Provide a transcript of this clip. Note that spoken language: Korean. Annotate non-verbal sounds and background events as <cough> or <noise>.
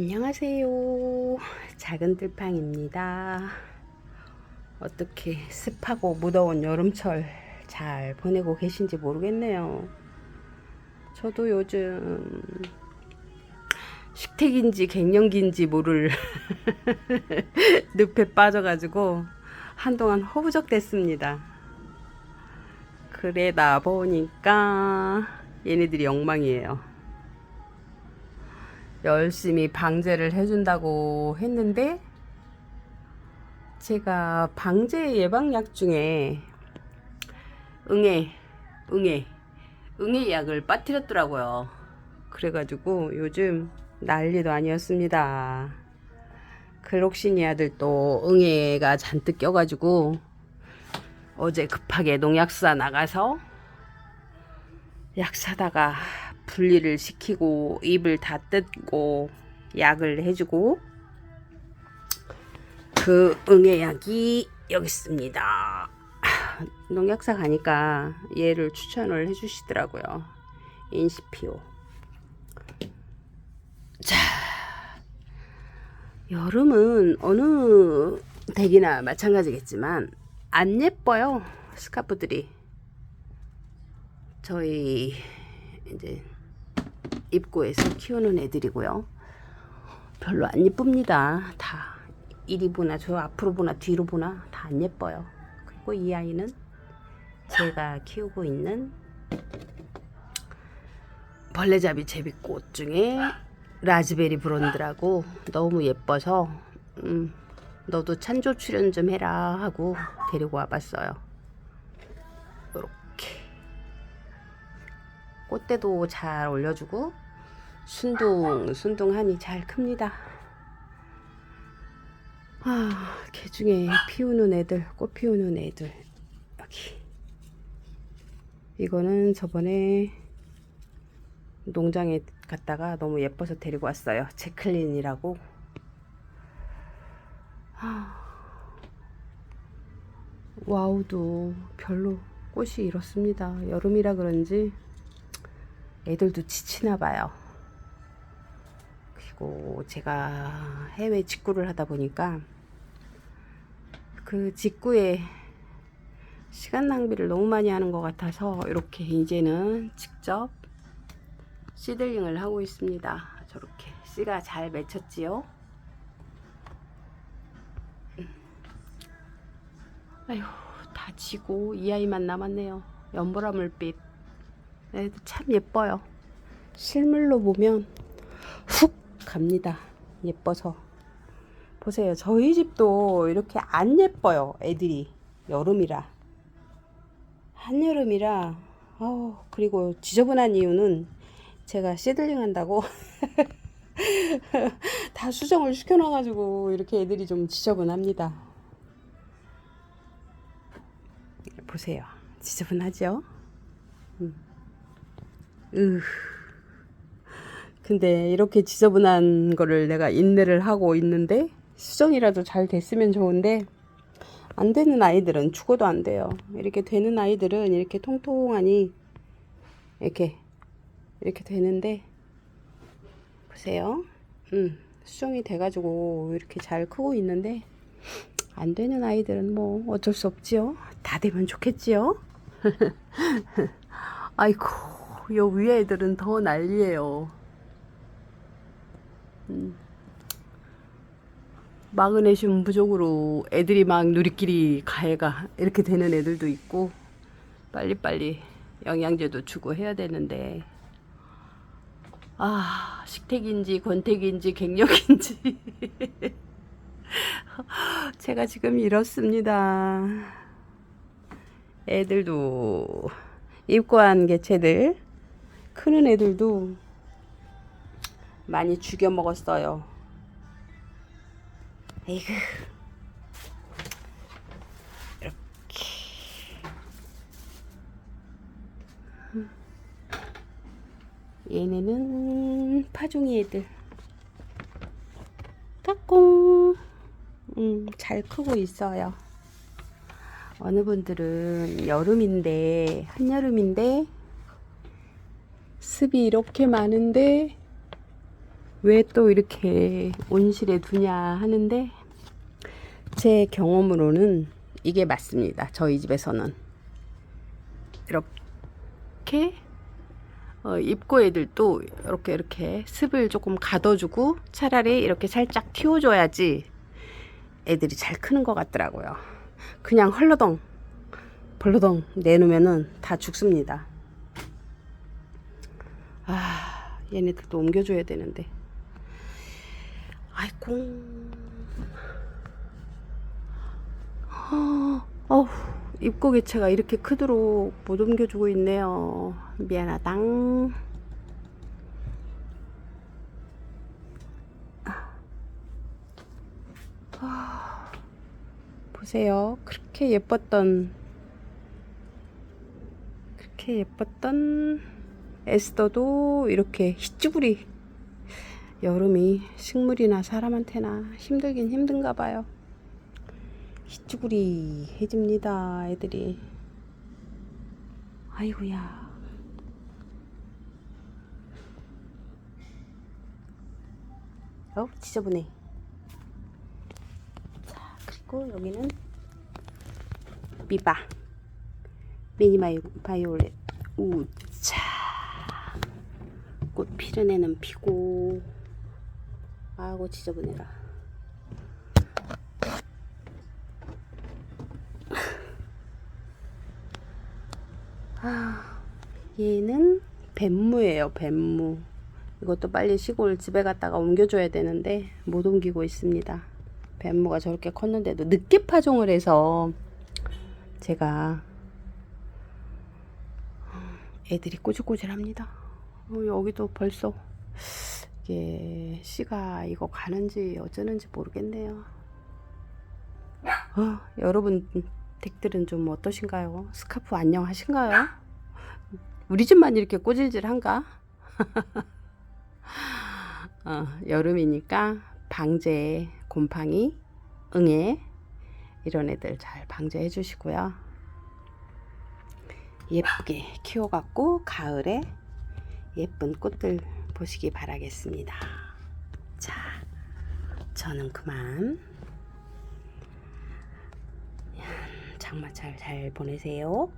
안녕하세요. 작은 들팡입니다. 어떻게 습하고 무더운 여름철 잘 보내고 계신지 모르겠네요. 저도 요즘 식택인지 갱년기인지 모를 <laughs> 늪에 빠져가지고 한동안 허우적 됐습니다. 그래다 보니까 얘네들이 엉망이에요. 열심히 방제를 해준다고 했는데 제가 방제 예방약 중에 응애, 응애, 응애 약을 빠뜨렸더라고요. 그래가지고 요즘 난리도 아니었습니다. 클록시니 아들도 응애가 잔뜩 껴가지고 어제 급하게 농약사 나가서 약 사다가 분리를 시키고 입을 다 뜯고 약을 해주고 그 응애약이 여기 있습니다. <sighs> 농약사 가니까 얘를 추천을 해주시더라고요. 인시피오. 자, 여름은 어느 댁이나 마찬가지겠지만 안 예뻐요 스카프들이. 저희 이제 입구에서 키우는 애들이고요. 별로 안 예쁩니다. 다 이리 보나 저 앞으로 보나 뒤로 보나 다 안 예뻐요. 그리고 이 아이는 제가 키우고 있는 벌레잡이 제비꽃 중에 라즈베리 브론드라고 너무 예뻐서 음, 너도 찬조 출연 좀 해라 하고 데리고 와봤어요. 꽃대도 잘 올려주고 순둥 순둥하니 잘 큽니다. 아, 개 중에 피우는 애들, 꽃 피우는 애들 여기. 이거는 저번에 농장에 갔다가 너무 예뻐서 데리고 왔어요. 제클린이라고. 아, 와우도 별로 꽃이 이렇습니다. 여름이라 그런지 애들도 지치나 봐요. 그리고 제가 해외 직구를 하다 보니까 그 직구에 시간 낭비를 너무 많이 하는 것 같아서 이렇게 이제는 직접 시들링을 하고 있습니다. 저렇게 씨가 잘 맺혔지요. 아휴 다 지고 이 아이만 남았네요. 연보라 물빛. 애도 참 예뻐요. 실물로 보면 훅 갑니다. 예뻐서. 보세요. 저희 집도 이렇게 안 예뻐요. 애들이. 여름이라. 한여름이라. 어, 그리고 지저분한 이유는 제가 시들링 한다고 <laughs> 다 수정을 시켜놔가지고 이렇게 애들이 좀 지저분합니다. 보세요. 지저분하죠? 음. 으. 근데 이렇게 지저분한 거를 내가 인내를 하고 있는데 수정이라도 잘 됐으면 좋은데 안 되는 아이들은 죽어도 안 돼요. 이렇게 되는 아이들은 이렇게 통통하니 이렇게 이렇게 되는데 보세요. 음, 수정이 돼가지고 이렇게 잘 크고 있는데 안 되는 아이들은 뭐 어쩔 수 없지요. 다 되면 좋겠지요. <laughs> 아이고, 요 위에 애들은 더 난리예요. 음. 마그네슘 부족으로 애들이 막 누리끼리 가해가 이렇게 되는 애들도 있고 빨리빨리 영양제도 주고 해야 되는데 아 식택인지 권택인지 갱년인지 <laughs> 제가 지금 이렇습니다. 애들도 입고한 개체들 크는 애들도 많이 죽여 먹었어요. 에이그. 이렇게. 얘네는 파종이 애들. 까꿍. 음, 잘 크고 있어요. 어느 분들은 여름인데 한여름인데 습이 이렇게 많은데 왜 또 이렇게 온실에 두냐 하는데 제 경험으로는 이게 맞습니다. 저희 집에서는 이렇게 어, 입고 애들도 이렇게 이렇게 습을 조금 가둬주고 차라리 이렇게 살짝 틔워줘야지 애들이 잘 크는 것 같더라고요. 그냥 헐러덩 벌러덩 내놓으면은 다 죽습니다. 얘네들도 옮겨줘야 되는데. 아이고. 아, 어우 입고 개체가 이렇게 크도록 못 옮겨주고 있네요. 미안하당. 아, 보세요. 그렇게 예뻤던 그렇게 예뻤던 에스더도 이렇게 희쭈구리 여름이 식물이나 사람한테나 힘들긴 힘든가 봐요. 희쭈구리 해집니다, 애들이. 아이고야. 어, 지저분해. 자, 그리고 여기는 미바. 미니 바이, 바이올렛. 우차. 꽃 피는 애는 피고. 아이고, 지저분해라. 아, 얘는 뱀무예요, 뱀무. 이것도 빨리 시골 집에 갔다가 옮겨줘야 되는데 못 옮기고 있습니다. 뱀무가 저렇게 컸는데도 늦게 파종을 해서 제가 애들이 꼬질꼬질합니다. 어, 여기도 벌써 이게 씨가 이거 가는지 어쩌는지 모르겠네요. 어, 여러분 댁들은 좀 어떠신가요? 스카프 안녕하신가요? 우리 집만 이렇게 꼬질질한가? <laughs> 어, 여름이니까 방제, 곰팡이, 응애 이런 애들 잘 방제해 주시고요. 예쁘게 키워갖고 가을에 예쁜 꽃들 보시기 바라겠습니다. 자, 저는 그만 장마 잘잘 보내세요.